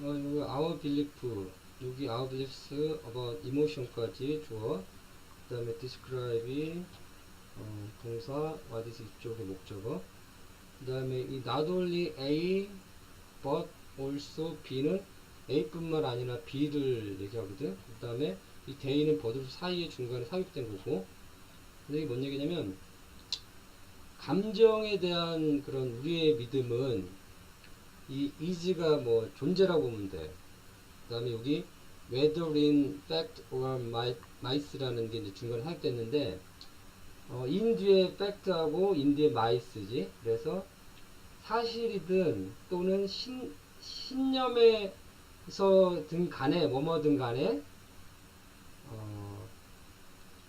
어, 여기 our belief, 여기 our beliefs about emotion까지 주어. 그 다음에 describe, 어, 동사, what is 이쪽의 목적어. 그 다음에 이 not only A, but also B는 A뿐만 아니라 B를 얘기하거든. 그 다음에 이 they는 버들 사이에 중간에 삽입된 거고. 근데 이게 뭔 얘기냐면, 감정에 대한 그런 우리의 믿음은 이 is가 뭐 존재라고 보면 돼. 그 다음에 여기 whether in fact or might라는 게 이제 중간에 삽입됐는데, 어, in 뒤에 fact하고 in 뒤에 might지. 그래서 사실이든 또는 신, 신념에서든 간에 뭐뭐든 간에 어,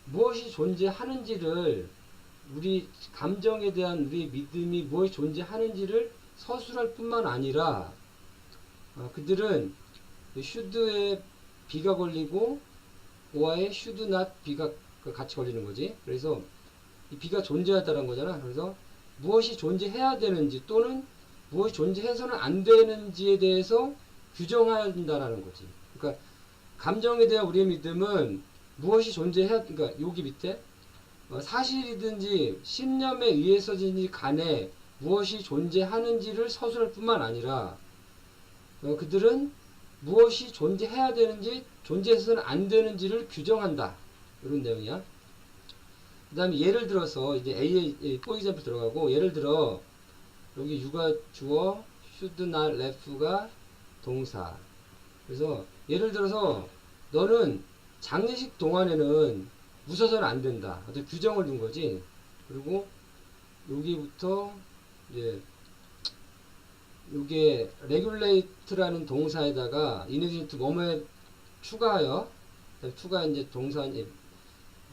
무엇이 존재하는지를 우리 감정에 대한 우리 믿음이 무엇이 존재하는지를 서술할 뿐만 아니라 어, 그들은 should에 비가 걸리고 오아에 should not 비가 그 같이 걸리는 거지. 그래서 이 비가 존재하다는 거잖아. 그래서 무엇이 존재해야 되는지 또는 무엇이 존재해서는 안 되는지에 대해서 된다는 거지. 그러니까 감정에 대한 우리의 믿음은 무엇이 존재해야 그러니까 여기 밑에 어, 사실이든지 신념에 의해서든지 간에 무엇이 존재하는지를 서술할 뿐만 아니라 어, 그들은 무엇이 존재해야 되는지 존재해서는 안 되는지를 규정한다. 이런 내용이야. 그 다음에 예를 들어서 이제 A의 포 example 들어가고 예를 들어 여기 유가 주어 not left가 동사. 그래서 예를 들어서 너는 장례식 동안에는 웃어서는 안 된다. 어떤 규정을 둔 거지. 그리고 여기부터 이제 요게 regulate라는 동사에다가 인해진트 뭐뭐에 추가하여 추가 이제 동사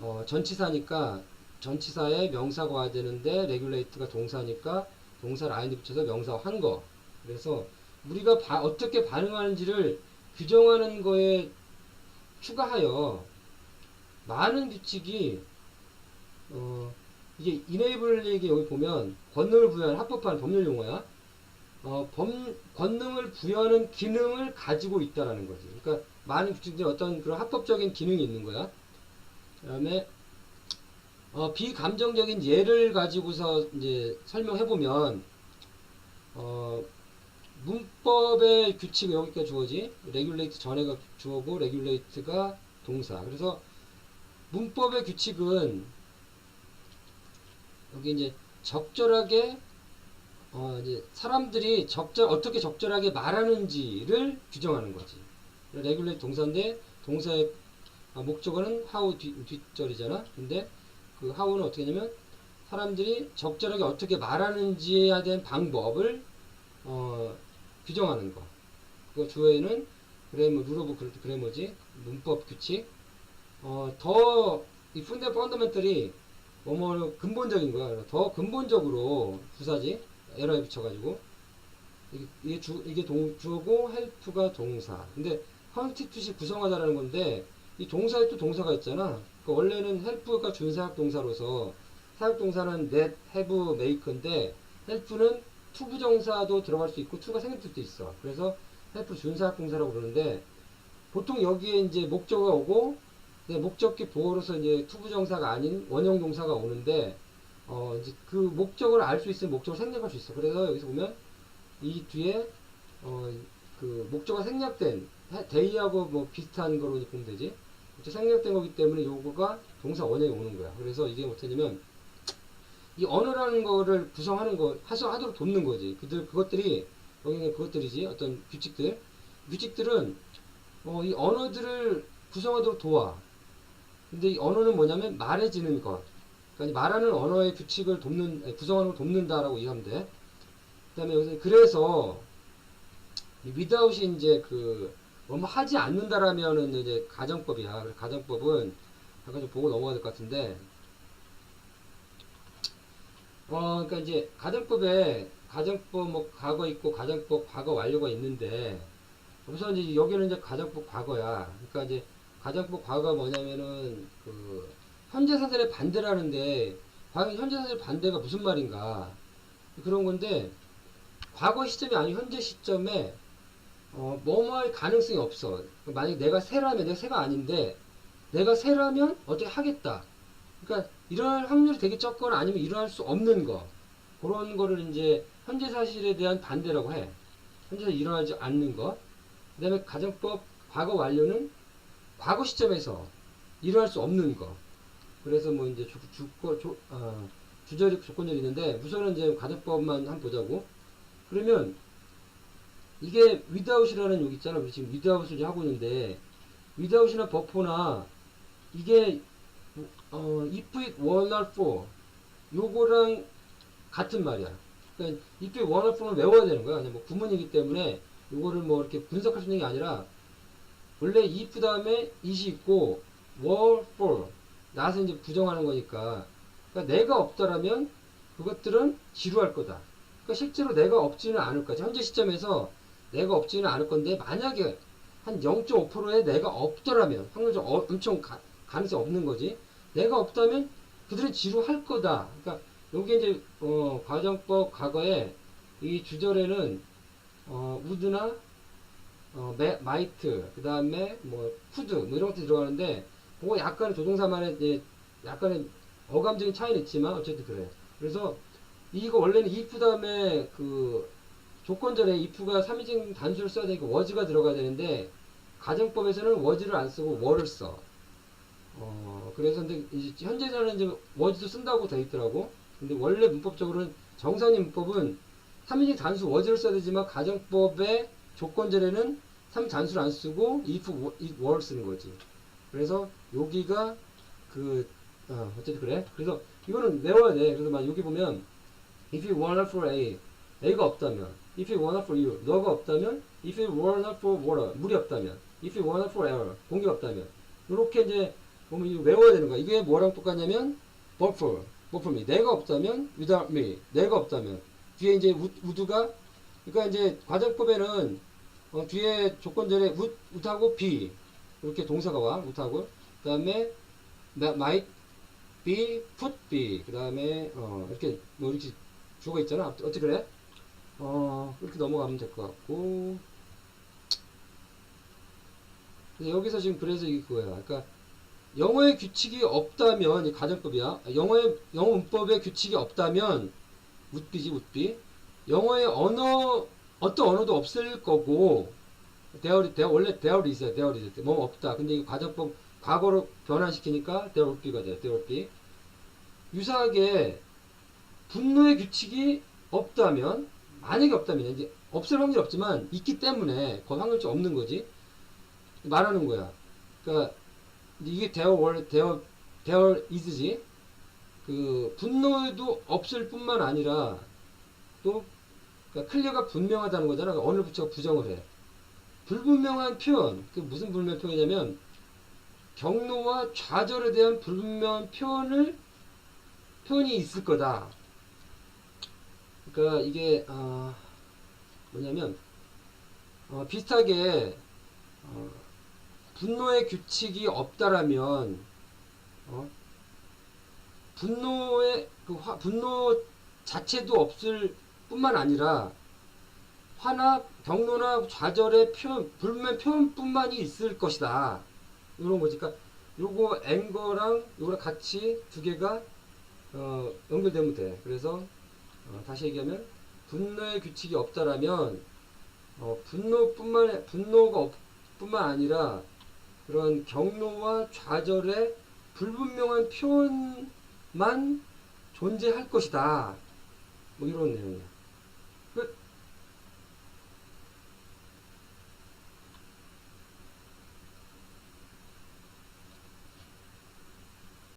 어, 전치사니까 전치사에 명사가 와야 되는데 regulate가 동사니까 동사를 ing 붙여서 명사화 한 거. 그래서 우리가 바- 어떻게 반응하는지를 규정하는 거에 추가하여 많은 규칙이 어, 이게 enable에게 여기 보면 권능을 부여하는 합법한 법률 용어야. 어, 범, 권능을 부여하는 기능을 가지고 있다라는 거지. 그러니까 많은 규칙들이 어떤 그런 합법적인 기능이 있는 거야. 그 다음에 어, 비감정적인 예를 가지고서 이제 설명해 보면 어, 문법의 규칙 여기가 주어지 레귤레이트 전에가 주어고 레귤레이트가 동사 그래서 문법의 규칙은 여기 이제 적절하게 어, 이제 사람들이 적절 어떻게 적절하게 말하는지를 규정하는 거지 레귤레이트 동사인데 동사의 아, 목적어는 how 뒤, 뒷절이잖아. 근데 그 how는 어떻게 하냐면 사람들이 적절하게 어떻게 말하는지에 대한 방법을 어, 규정하는 거. 그 주어에는 그래머 그래프 그래머지 문법 규칙. 어, 더이 푼데 펀더멘털이 뭐뭐 근본적인 거야. 더 근본적으로 부사지 에러에 붙여가지고 이게, 주 이게 동, 주어고 헬프가 동사. 근데 컨스티튜시 구성하다라는 건데 이 동사에 또 동사가 있잖아. 그 원래는 help가 준사역 동사로서 사역 동사는 net, have, make인데 help는 투부정사도 들어갈 수 있고 투가 생길 수도 있어. 그래서 help 준사역 동사라고 그러는데 보통 여기에 이제 목적어가 오고 네, 목적기 보호로서 이제 투부정사가 아닌 원형 동사가 오는데 어 이제 그 목적을 알 수 있으면 목적을 생략할 수 있어. 그래서 여기서 보면 이 뒤에 어 그 목적어가 생략된 데이하고 뭐 비슷한 거로 이제 보면 되지. 생략된 거기 때문에 요거가 동사 원형이 오는 거야. 그래서 이게 뭐냐면 이 언어라는 거를 구성하는 거 하서 하도록 돕는 거지. 그들 그것들이 여기는 그것들이지 어떤 규칙들 규칙들은 어, 이 언어들을 구성하도록 도와. 근데 이 언어는 뭐냐면 말해지는 것. 그러니까 말하는 언어의 규칙을 돕는 구성하는 걸 돕는다라고 이해하면 돼. 그다음에 여기서 그래서 이 without이 이제 그 뭐뭐 하지 않는다라면은 이제 가정법이야. 가정법은 잠깐 좀 보고 넘어가야 될 것 같은데, 어, 그러니까 이제 가정법에 가정법 뭐 과거 있고 가정법 과거 완료가 있는데, 우선 이제 여기는 이제 가정법 과거야. 그러니까 이제 가정법 과거가 뭐냐면은 그 현재 사실의 반대라는데, 과연 현재 사실 반대가 무슨 말인가? 그런 건데, 과거 시점이 아닌 현재 시점에 어, 뭐뭐할 가능성이 없어. 만약 내가 새라면 내가 새가 아닌데 내가 새라면 어떻게 하겠다. 그러니까 일어날 확률이 되게 적거나 아니면 일어날 수 없는 거 그런 거를 이제 현재 사실에 대한 반대라고 해. 현재 일어나지 않는 것. 그다음에 가정법 과거 완료는 과거 시점에서 일어날 수 없는 거. 그래서 뭐 이제 주, 주거 조, 아, 주저리 조건절이 있는데 우선은 이제 가정법만 한번 보자고. 그러면 이게 without이라는 여기 있잖아. 우리 지금 이제 하고 있는데 without이나 버퍼나 이게 어, if it were not for 요거랑 같은 말이야. 그러니까 if it were not for는 외워야 되는 거야. 그냥 뭐 구문이기 때문에 요거를 뭐 이렇게 분석할 수 있는 게 아니라 원래 if 다음에 it이 있고 were for 나서 이제 부정하는 거니까 그러니까 내가 없다라면 그것들은 지루할 거다. 그러니까 실제로 내가 없지는 않을 거지. 현재 시점에서 내가 없지는 않을 건데 만약에 한 0.5%에 내가 없더라면 확률적 어, 엄청 가, 가능성이 없는 거지. 내가 없다면 그들은 지루할 거다. 그러니까 여기 이제 어, 과정법 과거에 이 주절에는 어, 우드나 어, 매, 마이트 그 다음에 뭐 푸드 뭐 이런 것도 들어가는데 그거 약간의 조동사만의 이제 약간의 어감적인 차이는 있지만 어쨌든 그래. 그래서 이거 원래는 if 다음에 그 조건절에 if가 3인칭 단수를 써야 되니까 was가 들어가야 되는데 가정법에서는 was를 안 쓰고 were를 써. 어, 그래서 근데 현재는 이제 was도 쓴다고 돼 있더라고. 근데 원래 문법적으로는 정상인 문법은 3인칭 단수 was를 써야 되지만 가정법의 조건절에는 3 단수를 안 쓰고 if it were 쓰는 거지. 그래서 여기가 그 어, 어쨌든 그래. 그래서 이거는 외워야 돼. 그래서 막 여기 보면 if you were not for A A가 없다면 if it were not for you 너가 없다면 if it were not for water 물이 없다면 if it were not for air 공기가 없다면 이렇게 이제 보면 이거 외워야 되는 거야. 이게 뭐랑 똑같냐면 but for me 내가 없다면 without me 내가 없다면 뒤에 이제 would, would가 그러니까 이제 과정법에는 어, 뒤에 조건절에 would, would하고 be 이렇게 동사가 와 would하고. 그 다음에 might be, put be 그 다음에 어, 이렇게 뭐 이렇게 주어가 있잖아. 어떻게 그래? 어 이렇게 넘어가면 될 것 같고. 여기서 지금 그래서 이게 그거야. 그러니까 영어의 규칙이 없다면 이 가정법이야. 영어의 영어 문법의 규칙이 없다면 would-be지 would-be 영어의 언어 어떤 언어도 없을 거고 there, there, 원래 there is야 there is 뭐 없다. 근데 이 가정법 과거로 변환시키니까 there would be가 돼 there would be 유사하게 분노의 규칙이 없다면 만약에 없다면 이제 없을 확률이 없지만 있기 때문에 그 확률이 없는 거지. 말하는 거야. 그러니까 이게 there were there there is지. 그 분노에도 없을 뿐만 아니라 또 그러니까 클리어가 분명하다는 거잖아. 그러니까 어느 부처가 부정을 해. 불분명한 표현. 그 무슨 불분명한 표현이냐면 경로와 좌절에 대한 불분명한 표현을 표현이 있을 거다. 그러니까 이게 어, 뭐냐면 어, 비슷하게 어, 분노의 규칙이 없다라면 어, 분노의 그 화, 분노 자체도 없을 뿐만 아니라 화나 경로나 좌절의 표현, 불면 표현뿐만이 있을 것이다. 이런 거지. 그러니까 요거 앵거랑 요거랑 같이 두 개가 어, 연결되면 돼. 그래서 어, 다시 얘기하면 분노의 규칙이 없다라면 어, 분노뿐만 분노가 없, 뿐만 아니라 그런 경로와 좌절의 불분명한 표현만 존재할 것이다. 뭐 이런 내용이야.